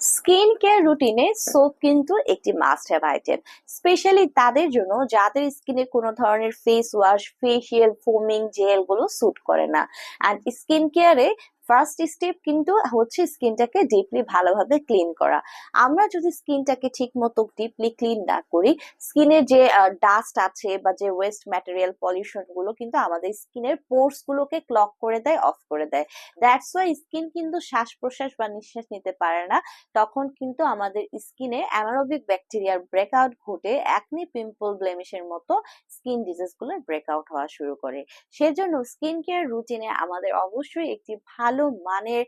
Skin care রুটিনে soap কিন্তু একটি মাস্ট হ্যাভ আইটেম স্পেশালি তাদের জন্য যাদের স্কিনে কোনো ধরনের ফেস ওয়াশ ফেসিয়াল ফোমিং জেলগুলো স্যুট করে না। অ্যান্ড স্কিন কেয়ারে ফার্স্ট স্টেপ কিন্তু হচ্ছে স্কিনটাকে ডিপলি ভালোভাবে ক্লিন করা। আমরা যদি স্কিনটাকে ঠিক মতো ডিপলি ক্লিন না করি, স্কিনের যে ডাস্ট আছে বা যে ওয়েস্ট ম্যাটেরিয়াল পলিউশনগুলো কিন্তু আমাদের স্কিনের পোর্স গুলোকে ক্লক করে দেয় অফ করে দেয়। দ্যাটস ওয়াই স্কিন কিন্তু শ্বাস প্রশ্বাস বা নিঃশ্বাস নিতে পারে না। তখন কিন্তু আমাদের স্কিনে অ্যানারোবিক ব্যাকটেরিয়ার ব্রেকআউট ঘটে একনি পিম্পল ব্লেমিশের মতো স্কিন ডিজিজগুলো ব্রেকআউট হওয়া শুরু করে। সেজন্য স্কিন কেয়ার রুটিনে আমাদের অবশ্যই একটি ভালো মানের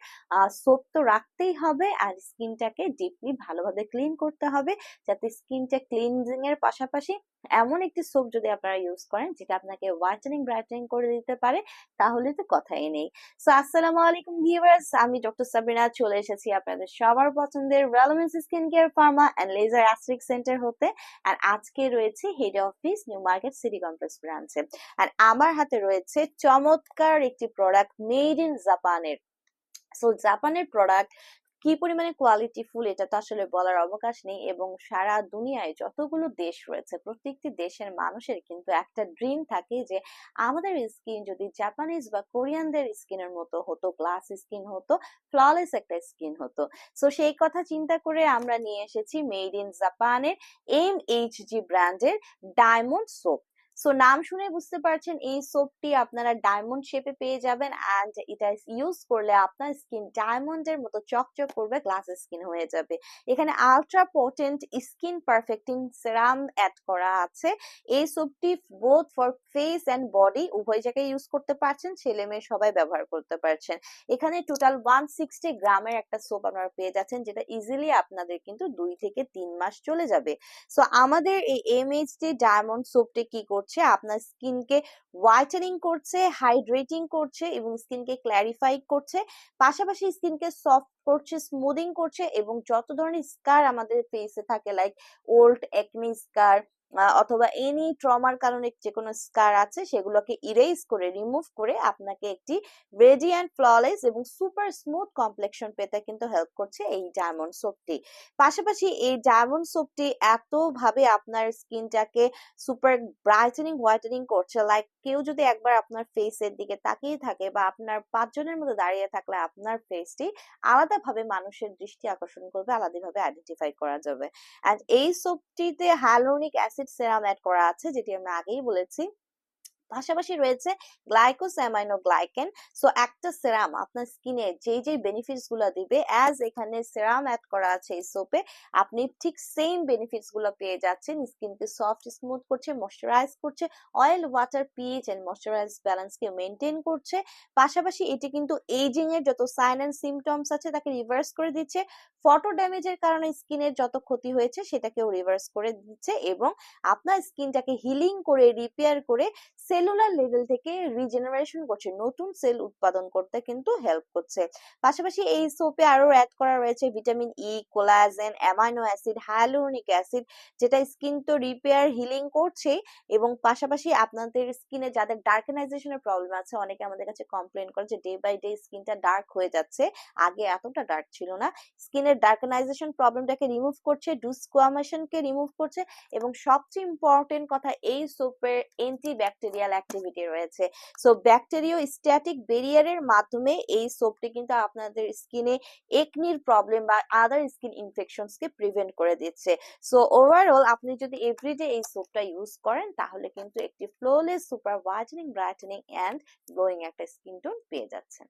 সোপ তো রাখতেই হবে আর স্কিনটাকে ডিপলি ভালোভাবে ক্লিন করতে হবে যাতে স্কিনটা ক্লিনজিং এর পাশাপাশি এমন একটি সোপ যদি আপনারা ইউজ করেন যেটা আপনাকে হোয়াইটেনিং ব্রাইটেনিং করে দিতে পারে, তাহলে তো কথাই নেই। সো আসসালামু আলাইকুম ভিউয়ার্স আমি ডক্টর সাবিনা চলে এসেছি আপনাদের সবার পছন্দের relevance skin care pharma and laser aesthetic center হতে আর আজকে রয়েছে head office New Market city complex ব্রাঞ্চে আর আমার হাতে রয়েছে চমৎকার একটি প্রোডাক্ট মেড ইন জাপানের সো জাপানের প্রোডাক্ট কি পরিমাণে কোয়ালিটিফুল এটা তো আসলে বলার অবকাশ নেই এবং সারা দুনিয়ায় যতগুলো দেশ রয়েছে, প্রত্যেকটি দেশের মানুষের কিন্তু একটা ড্রিম থাকে যে আমাদের স্কিন যদি জাপানিজ বা কোরিয়ানদের স্কিনের মতো হতো গ্লাস স্কিন হতো ফ্ললেস একটা স্কিন হতো। সো সেই কথা চিন্তা করে আমরা নিয়ে এসেছি মেড ইন জাপানের এম এইচ জি ব্র্যান্ডের ডায়মন্ড সোপ সো নাম শুনে বুঝতে পারছেন এই সোপটি আপনারা ডায়মন্ড শেপে পেয়ে যাবেন অ্যান্ড এটা ইউজ করলে আপনার স্কিন ডায়মন্ডের মতো চকচক করবে গ্লাস স্কিন হয়ে যাবে। এখানে ultra potent skin perfecting serum add করা আছে। এই সোপটি both for face and body উভয় জায়গায় ইউজ করতে পারছেন, ছেলে মেয়ে সবাই ব্যবহার করতে পারছেন। এখানে টোটাল ওয়ান সিক্সটি গ্রামের একটা সোপ আপনারা পেয়ে যাচ্ছেন, যেটা ইজিলি আপনাদের কিন্তু দুই থেকে তিন মাস চলে যাবে। সো আমাদের এই এমএইচডি ডায়মন্ড সোপটি কি করছে করছে, আপনার স্কিনকে হোয়াইটেনিং করছে হাইড্রেটিং করছে এবং স্কিনকে ক্ল্যারিফাই করছে, পাশাপাশি স্কিনকে সফট করছে স্মুদিং করছে এবং যত ধরনের স্কার আমাদের ফেসে থাকে লাইক ওল্ড একমি স্কার অথবা এনি ট্রমার কারণে যে কোনো স্কার আছে, সেগুলোকে ইরেজ করে রিমুভ করে আপনাকে একটি রেডিয়ান্ট ফ্ললেস এবং সুপার স্মুথ কমপ্লেকশন পেতে কিন্তু হেল্প করছে এই ডায়মন্ড সোপটি পাশাপাশি এই ডায়মন্ড সোপটি এতভাবে আপনার স্কিনটাকে সুপার ব্রাইটেনিং হোয়াইটেনিং করছে লাইক কেউ যদি একবার আপনার ফেসের দিকে তাকিয়ে থাকে বা আপনার পাঁচজনের মধ্যে দাঁড়িয়ে থাকলে আপনার ফেসটি আলাদাভাবে মানুষের দৃষ্টি আকর্ষণ করবে, আলাদাভাবে আইডেন্টিফাই করা যাবে। অ্যান্ড এই সোপটিতে হ্যালোনিক অ্যাসিড অ্যাসিড সেরাম করা আছে যেটি আমরা আগেই বলেছি। পাশাপাশি রয়েছে গ্লাইকোস্যামাইনো গ্লাইকেন সো একটা সেরাম আপনার স্কিনে যেই যেই বেনিফিটসগুলো দিবে অ্যাজ এখানে সেরাম অ্যাড করা আছে এই সোপে আপনি ঠিক সেম বেনিফিটসগুলো পেয়ে যাচ্ছেন। স্কিনকে সফট স্মুথ করছে ময়শ্চারাইজ করছে oil water pH and moisturise ব্যালেন্সকে maintain করছে। পাশাপাশি এটি কিন্তু এজিং এর যত সাইন এন্ড সিমটমস আছে, তাকে রিভার্স করে দিচ্ছে। ফটো ড্যামেজের কারণে স্কিনের যত ক্ষতি হয়েছে, সেটাকেও রিভার্স করে দিচ্ছে এবং আপনার স্কিনটাকে হিলিং করে রিপেয়ার করে সেল সেলুলার লেভেল থেকে রিজেনারেশন করছে, নতুন সেল উৎপাদন করতে কিন্তু হেল্প করছে। পাশাপাশি এই সোপে আরও অ্যাড করা রয়েছে vitamin E collagen amino acid hyaluronic acid যেটা স্কিন তো রিপেয়ার হিলিং করছে এবং পাশাপাশি আপনাদের স্কিনে যাদের ডার্কেনাইজেশনের প্রবলেম আছে, অনেকে আমাদের কাছে কমপ্লেন করে যে ডে বাই ডে স্কিনটা ডার্ক হয়ে যাচ্ছে। আগে এতটা ডার্ক ছিল না। স্কিনের ডার্কেনাইজেশন প্রবলেমটাকে রিমুভ করছে ডুস্কোয়ামেশনকে রিমুভ করছে এবং সবচেয়ে ইম্পর্টেন্ট কথা, এই সোপের অ্যান্টি ব্যাকটেরিয়াল অ্যাক্টিভিটি রয়েছে। সো ব্যাকটেরিও স্ট্যাটিক ব্যারিয়ারের মাধ্যমে এই সোপটি কিন্তু আপনাদের স্কিনে একনির প্রবলেম বা আদার স্কিন ইনফেকশনসকে প্রিভেন্ট করে দিচ্ছে। সো ওভারঅল আপনি যদি এভরিডে এই সোপটা ইউজ করেন, তাহলে কিন্তু একটি flawless super whitening brightening and glowing একটা স্কিন টোন পেয়ে যাচ্ছেন।